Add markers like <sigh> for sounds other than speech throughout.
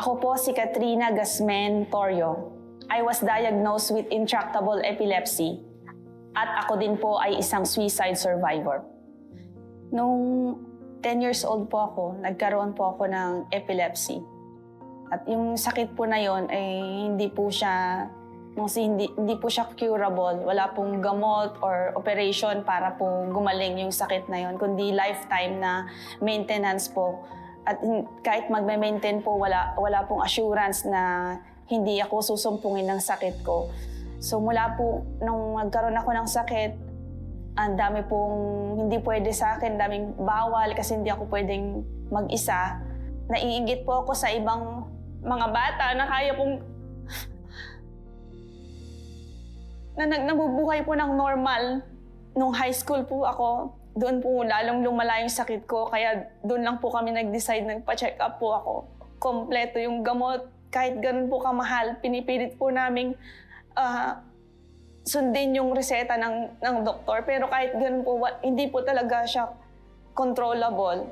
Ako po si Katrina Gasmen Torrio. I was diagnosed with intractable epilepsy at ako din po ay isang suicide survivor. Nung 10 years old po ako, nagkaroon po ako ng epilepsy. At yung sakit po na yon ay hindi po siya kasi hindi, hindi po siya curable. Wala pong gamot or operation para po gumaling yung sakit na yon, kundi lifetime na maintenance po. At kahit magme-maintain po, wala, wala pong assurance na hindi ako susumpungin ng sakit ko. So mula po, nung nagkaroon ako ng sakit, ang dami pong hindi pwede sa akin, daming bawal kasi hindi ako pwedeng mag-isa. Naiingit po ako sa ibang mga bata na kaya pong <laughs> na nag nabubuhay po ng normal. Nung high school po ako, doon po lalong lumala yung sakit ko. Kaya doon lang po kami nag-decide, nagpa-check up po ako. Kompleto yung gamot. Kahit ganun po kamahal, pinipilit po namin ah, sundin yung reseta ng, ng doktor. Pero kahit ganun po, hindi po talaga siya controllable.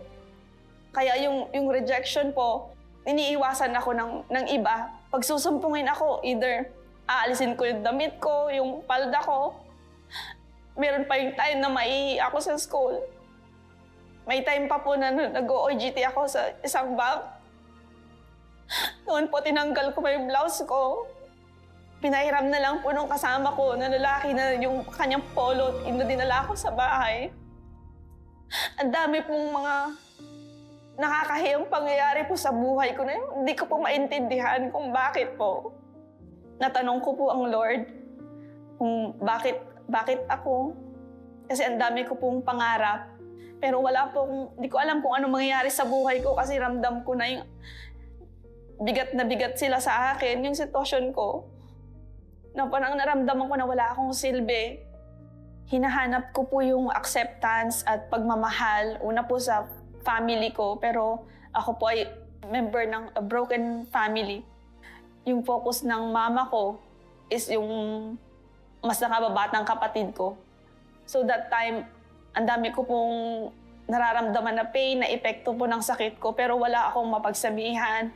Kaya yung, yung rejection po, iniiwasan ako ng, ng iba. Pag susumpungin ako, either aalisin ko yung damit ko, yung palda ko. Meron pa yung time na maiihi ako sa school. May time pa po na nag-OJT ako sa isang bank. Noon po tinanggal ko pa yung blouse ko. Pinahiram na lang po nung kasama ko na lalaki na yung kanyang polo at dinala ko sa bahay. Ang dami pong mga nakakahiyang pangyayari po sa buhay ko na yun. Hindi ko po maintindihan kung bakit po. Natanong ko po ang Lord kung bakit, bakit ako. Kasi ang dami ko pong pangarap. Pero wala pong, hindi ko alam kung ano mangyayari sa buhay ko kasi ramdam ko na yung bigat na bigat sila sa akin, yung sitwasyon ko. Na parang naramdaman ko na wala akong silbi. Hinahanap ko po yung acceptance at pagmamahal. Una po sa family ko, pero ako po ay member ng a broken family. Yung focus ng mama ko is yung mas nakababatang kapatid ko. So that time, ang dami ko pong nararamdaman na pain, na epekto po ng sakit ko, pero wala akong mapagsabihan.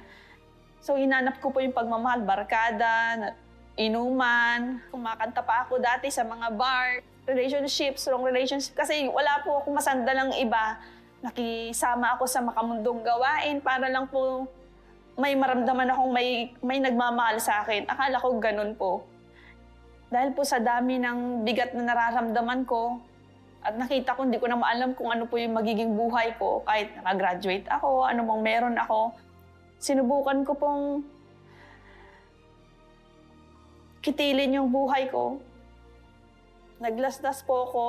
So hinanap ko po yung pagmamahal, barkada, inuman, kumakanta pa ako dati sa mga bar, relationships, wrong relationship. Kasi wala po akong masandalang iba. Nakisama ako sa makamundong gawain para lang po may maramdaman akong may, may nagmamahal sa akin. Akala ko ganun po. Dahil po sa dami ng bigat na nararamdaman ko, at nakita ko, hindi ko na maalam kung ano po yung magiging buhay ko. Kahit nakagraduate ako, ano mong meron ako. Sinubukan ko pong kitilin yung buhay ko. Naglasdas po ako.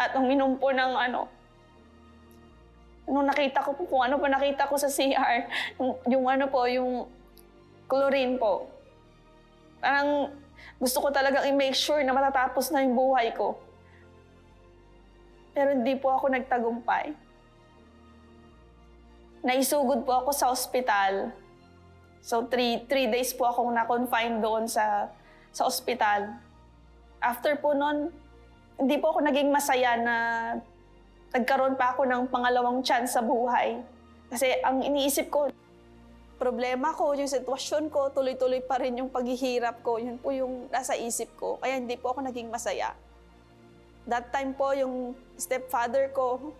At uminom po ng ano. Nung nakita ko po kung ano pa nakita ko sa CR, yung, yung ano po, yung chlorine po. Parang gusto ko talagang i-make sure na matatapos na yung buhay ko. Pero hindi po ako nagtagumpay. Naisugod po ako sa ospital. So, three, three days po akong na-confine doon sa, sa ospital. After po nun, hindi po ako naging masaya na nagkaroon pa ako ng pangalawang chance sa buhay. Kasi ang iniisip ko, problema ko, yung sitwasyon ko, tuloy-tuloy pa rin yung paghihirap ko. Yun po yung nasa isip ko. Kaya hindi po ako naging masaya. That time po, yung stepfather ko,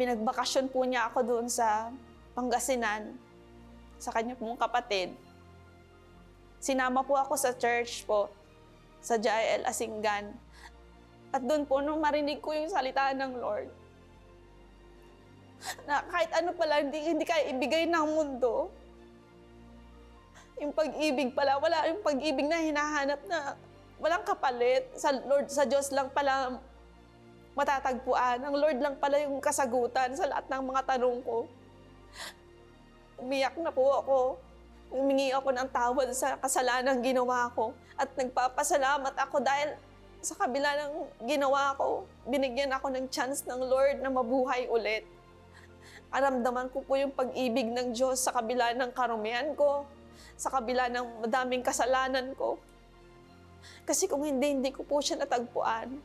pinagbakasyon po niya ako doon sa Pangasinan, sa kanya pong kapatid. Sinama po ako sa church po, sa JL Asinggan. At doon po, nung marinig ko yung salita ng Lord, na kahit ano pala, hindi, hindi kaya ibigay ng mundo. Yung pag-ibig pala, wala yung pag-ibig na hinahanap na walang kapalit. Sa Lord, sa Diyos lang pala matatagpuan. Ang Lord lang pala yung kasagutan sa lahat ng mga tanong ko. Umiyak na po ako. Humingi ako ng tawad sa kasalanan ginawa ko. At nagpapasalamat ako dahil sa kabila ng ginawa ko, binigyan ako ng chance ng Lord na mabuhay ulit. Aramdaman ko po yung pag-ibig ng Diyos sa kabila ng karumihan ko, sa kabila ng madaming kasalanan ko. Kasi kung hindi, hindi ko po siya natagpuan.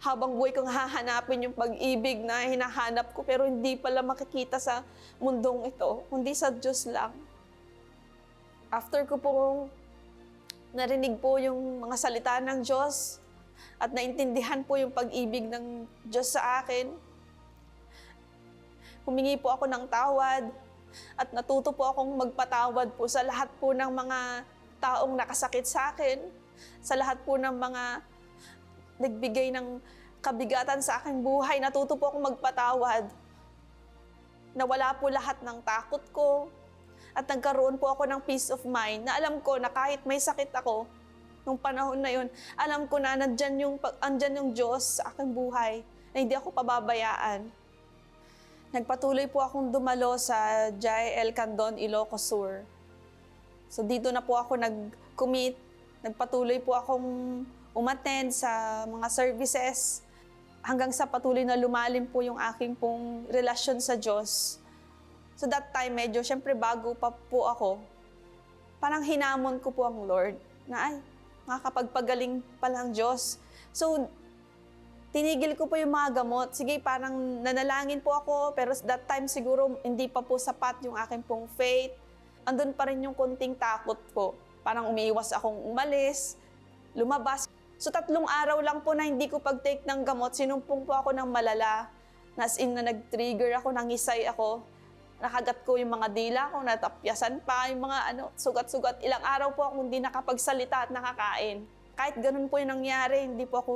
habang buhay kong hahanapin yung pag-ibig na hinahanap ko pero hindi pala makikita sa mundong ito, kundi sa Diyos lang. After ko pong narinig po yung mga salita ng Diyos at naintindihan po yung pag-ibig ng Diyos sa akin, humingi po ako ng tawad at natuto po akong magpatawad po sa lahat po ng mga taong nakasakit sa akin, sa lahat po ng mga nagbigay ng kabigatan sa aking buhay. Natuto po akong magpatawad. Nawala po lahat ng takot ko. At nagkaroon po ako ng peace of mind na alam ko na kahit may sakit ako, nung panahon na yun, alam ko na nandyan yung, andyan yung Diyos sa aking buhay na hindi ako pababayaan. Nagpatuloy po akong dumalo sa JL Candon, Ilocos Sur. So dito na po ako nag-commit. Nagpatuloy po akong umattend sa mga services hanggang sa patuloy na lumalim po yung aking pong relasyon sa Diyos. So that time, medyo syempre bago pa po ako, parang hinamon ko po ang Lord na ay, makakapagpagaling pala ang Diyos. So, tinigil ko po yung mga gamot. Sige, parang nanalangin po ako, pero that time siguro hindi pa po sapat yung aking pong faith. Andun pa rin yung konting takot ko. Parang umiiwas akong umalis, lumabas. So tatlong araw lang po na hindi ko pag-take ng gamot, sinumpong po ako ng malala. Nas in na nag-trigger ako, nangisay ako. Nakagat ko yung mga dila ko, natapyasan pa, yung mga ano, sugat-sugat. Ilang araw po ako hindi nakapagsalita at nakakain. Kahit ganun po yung nangyari, hindi po ako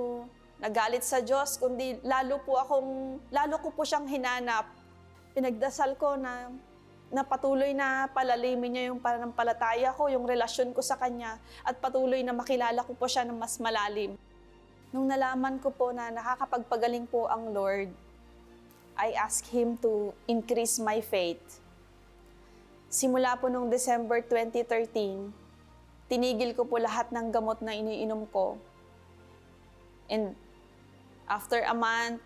nagalit sa Diyos, kundi lalo po akong, lalo ko po siyang hinanap. Pinagdasal ko na na patuloy na palalimin niya yung pananampalataya ko, yung relasyon ko sa Kanya, at patuloy na makilala ko po siya ng mas malalim. Nung nalaman ko po na nakakapagpagaling po ang Lord, I asked Him to increase my faith. Simula po nung December 2013, tinigil ko po lahat ng gamot na iniinom ko. And after a month,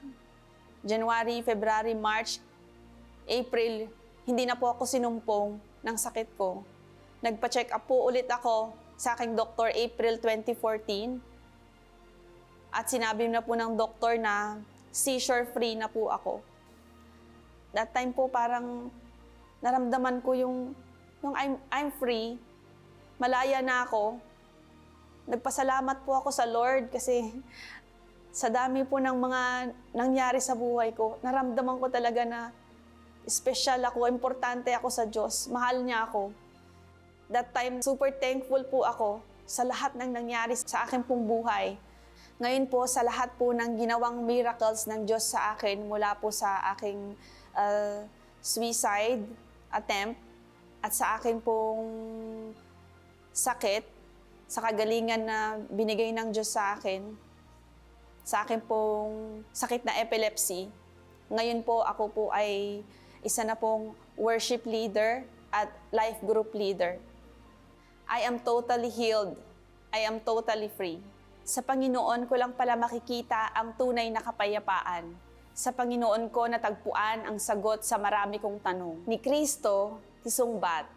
January, February, March, April, hindi na po ako sinumpong ng sakit ko. Nagpa-check up po ulit ako sa aking doktor April 2014. At sinabi na po ng doktor na seizure free na po ako. That time po parang naramdaman ko yung, yung I'm, I'm free, malaya na ako. Nagpasalamat po ako sa Lord kasi sa dami po ng mga nangyari sa buhay ko, naramdaman ko talaga na special ako, importante ako sa Diyos, mahal niya ako. That time, super thankful po ako sa lahat ng nangyari sa akin pong buhay. Ngayon po, sa lahat po ng ginawang miracles ng Diyos sa akin, mula po sa aking uh, suicide attempt at sa akin pong sakit, sa kagalingan na binigay ng Diyos sa akin, sa akin pong sakit na epilepsy. Ngayon po, ako po ay isa na pong worship leader at life group leader. I am totally healed. I am totally free. Sa Panginoon ko lang pala makikita ang tunay na kapayapaan. Sa Panginoon ko natagpuan ang sagot sa marami kong tanong. Ni Kristo, tisungbat,